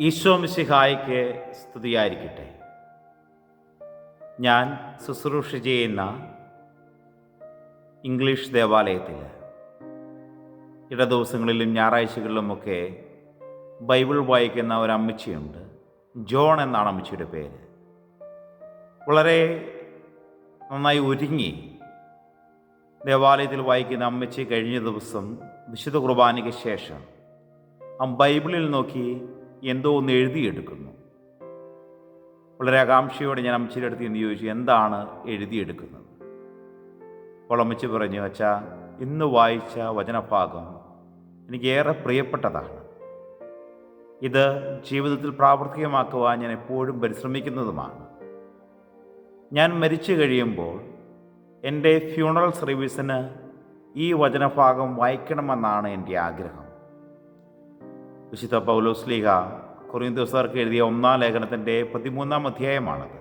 ഈശോ മിശിഹായ്ക്ക് സ്തുതിയായിരിക്കട്ടെ. ഞാൻ ശുശ്രൂഷ ചെയ്യുന്ന ഇംഗ്ലീഷ് ദേവാലയത്തിൽ ഇട ദിവസങ്ങളിലും ഞായറാഴ്ചകളിലുമൊക്കെ ബൈബിൾ വായിക്കുന്ന ഒരു അമ്മച്ചിയുണ്ട് ജോൺ എന്നാണ് അമ്മച്ചിയുടെ പേര്. വളരെ നന്നായി ഒരുങ്ങി ദേവാലയത്തിൽ വായിക്കുന്ന അമ്മച്ചി കഴിഞ്ഞ ദിവസം വിശുദ്ധ കുർബാനയ്ക്ക് ശേഷം ആ ബൈബിളിൽ നോക്കി എന്തോ ഒന്ന് എഴുതിയെടുക്കുന്നു. വളരെ ആകാംക്ഷയോടെ ഞാൻ അമ്മച്ചിയുടെ അടുത്ത് എന്ന് ചോദിച്ചു എന്താണ് എഴുതിയെടുക്കുന്നത്? അപ്പോൾ അമ്മച്ചി പറഞ്ഞു അച്ഛാ ഇന്ന് വായിച്ച വചനഭാഗം എനിക്കേറെ പ്രിയപ്പെട്ടതാണ്. ഇത് ജീവിതത്തിൽ പ്രാവർത്തികമാക്കുവാൻ ഞാൻ എപ്പോഴും പരിശ്രമിക്കുന്നതുമാണ്. ഞാൻ മരിച്ചു കഴിയുമ്പോൾ എന്റെ ഫ്യൂണറൽ സർവീസിന് ഈ വചനഭാഗം വായിക്കണമെന്നാണ് എന്റെ ആഗ്രഹം. വിശുദ്ധ പൗലോസ്ലീഹ കൊറിയന്തോസാർക്ക് എഴുതിയ ഒന്നാം ലേഖനത്തിന്റെ പതിമൂന്നാം അധ്യായമാണത്.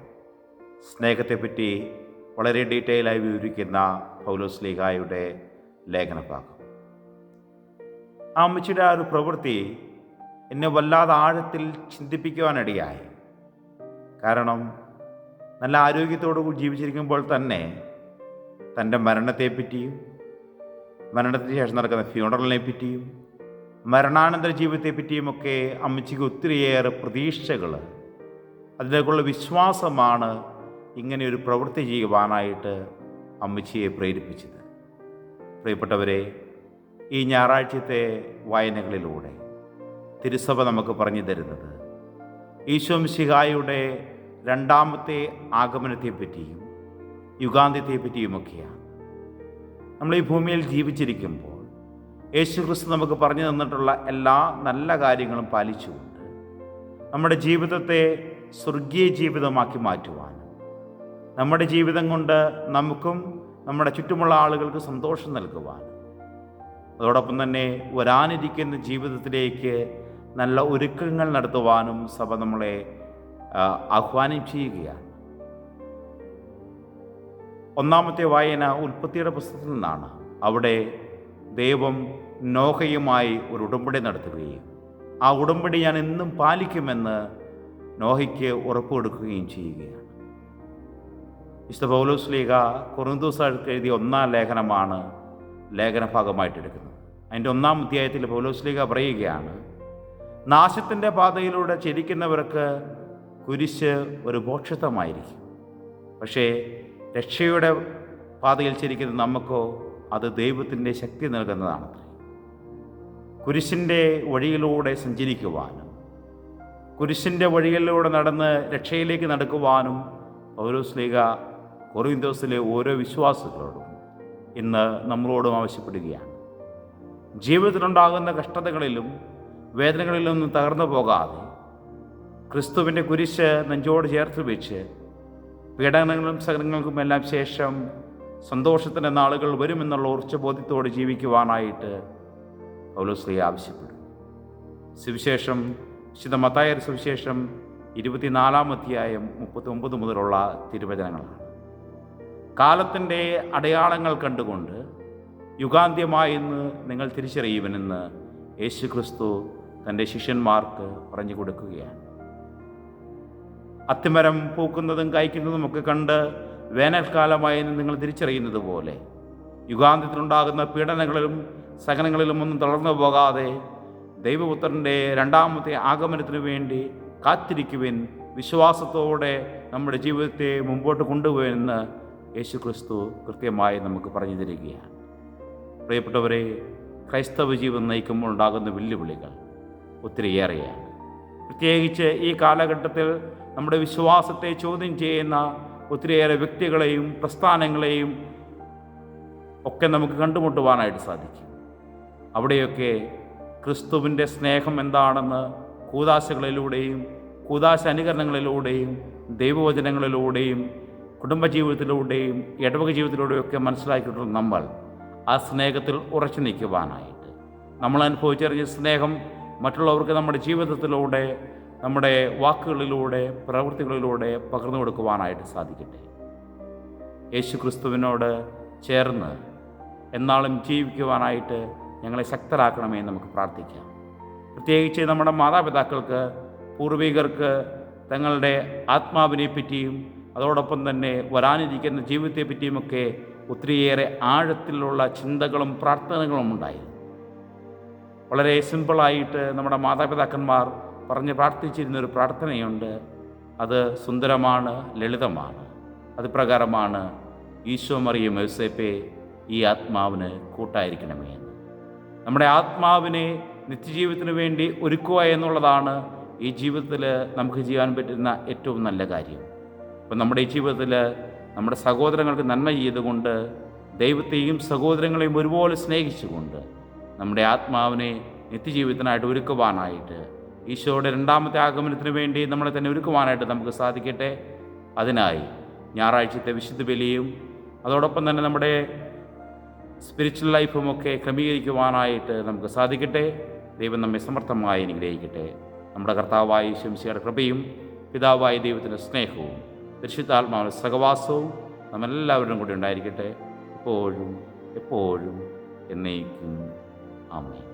സ്നേഹത്തെപ്പറ്റി വളരെ ഡീറ്റെയിലായി വിവരിക്കുന്ന പൗലോസ്ലീഹായുടെ ലേഖനഭാഗം. ആ അമ്മച്ചിയുടെ ആ ഒരു പ്രവൃത്തി എന്നെ വല്ലാതെ ആഴത്തിൽ ചിന്തിപ്പിക്കുവാനിടയായി. കാരണം നല്ല ആരോഗ്യത്തോടു കൂടി ജീവിച്ചിരിക്കുമ്പോൾ തന്നെ തന്റെ മരണത്തെപ്പറ്റിയും മരണത്തിന് ശേഷം നടക്കുന്ന ഫ്യൂണറലിനെ പറ്റിയും മരണാനന്തര ജീവിതത്തെപ്പറ്റിയുമൊക്കെ അമ്മച്ചിക്ക് ഒത്തിരിയേറെ പ്രതീക്ഷകൾ. അതിലേക്കുള്ള വിശ്വാസമാണ് ഇങ്ങനെ ഒരു പ്രവൃത്തി ചെയ്യുവാനായിട്ട് അമ്മച്ചിയെ പ്രേരിപ്പിച്ചത്. പ്രിയപ്പെട്ടവരെ ഈ ഞായറാഴ്ചത്തെ വായനകളിലൂടെ തിരുസഭ നമുക്ക് പറഞ്ഞു തരുന്നത് ഈശോ മിശിഹായുടെ രണ്ടാമത്തെ ആഗമനത്തെപ്പറ്റിയും യുഗാന്ത്യത്തെപ്പറ്റിയുമൊക്കെയാണ്. നമ്മൾ ഈ ഭൂമിയിൽ ജീവിച്ചിരിക്കുമ്പോൾ യേശു ക്രിസ്തു നമുക്ക് പറഞ്ഞു തന്നിട്ടുള്ള എല്ലാ നല്ല കാര്യങ്ങളും പാലിച്ചുകൊണ്ട് നമ്മുടെ ജീവിതത്തെ സ്വർഗീയ ജീവിതമാക്കി മാറ്റുവാനും നമ്മുടെ ജീവിതം കൊണ്ട് നമുക്കും നമ്മുടെ ചുറ്റുമുള്ള ആളുകൾക്ക് സന്തോഷം നൽകുവാനും അതോടൊപ്പം തന്നെ വരാനിരിക്കുന്ന ജീവിതത്തിലേക്ക് നല്ല ഒരുക്കങ്ങൾ നടത്തുവാനും സഭ നമ്മളെ ആഹ്വാനം ചെയ്യുകയാണ്. ഒന്നാമത്തെ വായന ഉൽപ്പത്തിയുടെ പുസ്തകത്തിൽ നിന്നാണ്. അവിടെ ദൈവം നോഹയുമായി ഒരു ഉടമ്പടി നടത്തുകയും ആ ഉടമ്പടി ഞാൻ എന്നും പാലിക്കുമെന്ന് നോഹയ്ക്ക് ഉറപ്പ് കൊടുക്കുകയും ചെയ്യുകയാണ്. വിശുദ്ധ പൗലോസ്ലീഗ കുറുന്തൂസാൾക്ക് എഴുതിയ ഒന്നാം ലേഖനമാണ് ലേഖന ഭാഗമായിട്ട് എടുക്കുന്നത്. അതിന്റെ ഒന്നാം അധ്യായത്തിൽ പൗലോസ്ലീഗ പറയുകയാണ് നാശത്തിന്റെ പാതയിലൂടെ ചരിക്കുന്നവർക്ക് കുരിശ് ഒരു മോക്ഷത്വമായിരിക്കും പക്ഷേ രക്ഷയുടെ പാതയിൽ ചരിക്കുന്ന നമുക്കോ അത് ദൈവത്തിന്റെ ശക്തി നൽകുന്നതാണ്. കുരിശിന്റെ വഴിയിലൂടെ സഞ്ചരിക്കുവാനും കുരിശിന്റെ വഴിയിലൂടെ നടന്ന് രക്ഷയിലേക്ക് നടക്കുവാനും പൗരോസ്ലീഗ കൊറിന്തോസിലെ ഓരോ വിശ്വാസികളോടും ഇന്ന് നമ്മളോടും ആവശ്യപ്പെടുകയാണ്. ജീവിതത്തിലുണ്ടാകുന്ന കഷ്ടതകളിലും വേദനകളിലൊന്നും തകർന്നു പോകാതെ ക്രിസ്തുവിന്റെ കുരിശ് നെഞ്ചോട് ചേർത്ത് വെച്ച് പീഡനങ്ങളും സഹനങ്ങൾക്കുമെല്ലാം ശേഷം സന്തോഷത്തിന്റെ നാളുകൾ വരുമെന്നുള്ള ഉറച്ച ബോധ്യത്തോടെ ജീവിക്കുവാനായിട്ട് പൗലോസ്ലി ആവശ്യപ്പെടും സുവിശേഷം വിശുദ്ധ മത്തായർ സുവിശേഷം ഇരുപത്തിനാലാം അധ്യായം മുപ്പത്തി ഒമ്പത് മുതലുള്ള തിരുവചനങ്ങളാണ്. കാലത്തിന്റെ അടയാളങ്ങൾ കണ്ടുകൊണ്ട് യുഗാന്ത്യമായെന്ന് നിങ്ങൾ തിരിച്ചറിയുവനെന്ന് യേശു ക്രിസ്തു തന്റെ ശിഷ്യന്മാർക്ക് പറഞ്ഞു കൊടുക്കുകയാണ്. അത്തിമരം പൂക്കുന്നതും കായ്ക്കുന്നതും ഒക്കെ കണ്ട് വേനൽക്കാലമായെന്ന് നിങ്ങൾ തിരിച്ചറിയുന്നത് പോലെ യുഗാന്ത്യത്തിലുണ്ടാകുന്ന പീഡനങ്ങളിലും സഹനങ്ങളിലും ഒന്നും തളർന്നു പോകാതെ ദൈവപുത്രന്റെ രണ്ടാമത്തെ ആഗമനത്തിനു വേണ്ടി കാത്തിരിക്കുവിൻ വിശ്വാസത്തോടെ നമ്മുടെ ജീവിതത്തെ മുമ്പോട്ട് കൊണ്ടുപോയെന്ന് യേശു ക്രിസ്തു കൃത്യമായി നമുക്ക് പറഞ്ഞു തരികയാണ്. പ്രിയപ്പെട്ടവരെ ക്രൈസ്തവ ജീവിതം നയിക്കുമ്പോൾ ഉണ്ടാകുന്ന വെല്ലുവിളികൾ ഒത്തിരിയേറെയാണ്. പ്രത്യേകിച്ച് ഈ കാലഘട്ടത്തിൽ നമ്മുടെ വിശ്വാസത്തെ ചോദ്യം ചെയ്യുന്ന ഒത്തിരിയേറെ വ്യക്തികളെയും പ്രസ്ഥാനങ്ങളെയും ഒക്കെ നമുക്ക് കണ്ടുമുട്ടുവാനായിട്ട് സാധിക്കും. അവിടെയൊക്കെ ക്രിസ്തുവിന്റെ സ്നേഹം എന്താണെന്ന് കൂതാശകളിലൂടെയും കൂതാശ അനുകരണങ്ങളിലൂടെയും ദൈവവചനങ്ങളിലൂടെയും കുടുംബജീവിതത്തിലൂടെയും ഇടവക ജീവിതത്തിലൂടെയൊക്കെ മനസ്സിലാക്കിയിട്ടുള്ള നമ്മൾ. ആ സ്നേഹത്തിൽ ഉറച്ചു നിൽക്കുവാനായിട്ട്. നമ്മൾ അനുഭവിച്ചറിഞ്ഞ സ്നേഹം മറ്റുള്ളവർക്ക് നമ്മുടെ ജീവിതത്തിലൂടെ നമ്മുടെ വാക്കുകളിലൂടെ പ്രവൃത്തികളിലൂടെ പകർന്നു കൊടുക്കുവാനായിട്ട് സാധിക്കട്ടെ. യേശു ക്രിസ്തുവിനോട് ചേർന്ന് എന്നാളും ജീവിക്കുവാനായിട്ട് ഞങ്ങളെ ശക്തരാക്കണമേ നമുക്ക് പ്രാർത്ഥിക്കാം. പ്രത്യേകിച്ച് നമ്മുടെ മാതാപിതാക്കൾക്ക് പൂർവികർക്ക് തങ്ങളുടെ ആത്മാവിനെ പറ്റിയും അതോടൊപ്പം തന്നെ വരാനിരിക്കുന്ന ജീവിതത്തെ പറ്റിയുമൊക്കെ ഒത്തിരിയേറെ ആഴത്തിലുള്ള ചിന്തകളും പ്രാർത്ഥനകളും ഉണ്ടായിരുന്നു. വളരെ സിമ്പിളായിട്ട് നമ്മുടെ മാതാപിതാക്കന്മാർ പറഞ്ഞ് പ്രാർത്ഥിച്ചിരുന്നൊരു പ്രാർത്ഥനയുണ്ട്. അത് സുന്ദരമാണ് ലളിതമാണ്. അത് പ്രകാരമാണ് ഈശോ മറിയം യോസേപ്പെ ഈ ആത്മാവിന് കൂട്ടായിരിക്കണമേ എന്ന്. നമ്മുടെ ആത്മാവിനെ നിത്യജീവിതത്തിന് വേണ്ടി ഒരുക്കുക എന്നുള്ളതാണ് ഈ ജീവിതത്തിൽ നമുക്ക് ചെയ്യാൻ പറ്റുന്ന ഏറ്റവും നല്ല കാര്യം. അപ്പം നമ്മുടെ ഈ ജീവിതത്തിൽ നമ്മുടെ സഹോദരങ്ങൾക്ക് നന്മ ചെയ്തുകൊണ്ട് ദൈവത്തെയും സഹോദരങ്ങളെയും ഒരുപോലെ സ്നേഹിച്ചുകൊണ്ട് നമ്മുടെ ആത്മാവിനെ നിത്യജീവിതത്തിനായിട്ട് ഒരുക്കുവാനായിട്ട് ഈശോയുടെ രണ്ടാമത്തെ ആഗമനത്തിന് വേണ്ടി നമ്മളെ തന്നെ ഒരുക്കുവാനായിട്ട് നമുക്ക് സാധിക്കട്ടെ. അതിനായി ഞായറാഴ്ചത്തെ വിശുദ്ധ ബലിയും അതോടൊപ്പം തന്നെ നമ്മുടെ സ്പിരിച്വൽ ലൈഫും ഒക്കെ ക്രമീകരിക്കുവാനായിട്ട് നമുക്ക് സാധിക്കട്ടെ. ദൈവം നമ്മെ സമർത്ഥമായി അനുഗ്രഹിക്കട്ടെ. നമ്മുടെ കർത്താവായ ശംസിയുടെ കൃപയും പിതാവായ ദൈവത്തിന്റെ സ്നേഹവും പരിശുദ്ധാത്മാവിന്റെ സഹവാസവും നമ്മളെല്ലാവരും കൂടി ഉണ്ടായിരിക്കട്ടെ. എപ്പോഴും എപ്പോഴും എന്നേക്കും. ആമേൻ.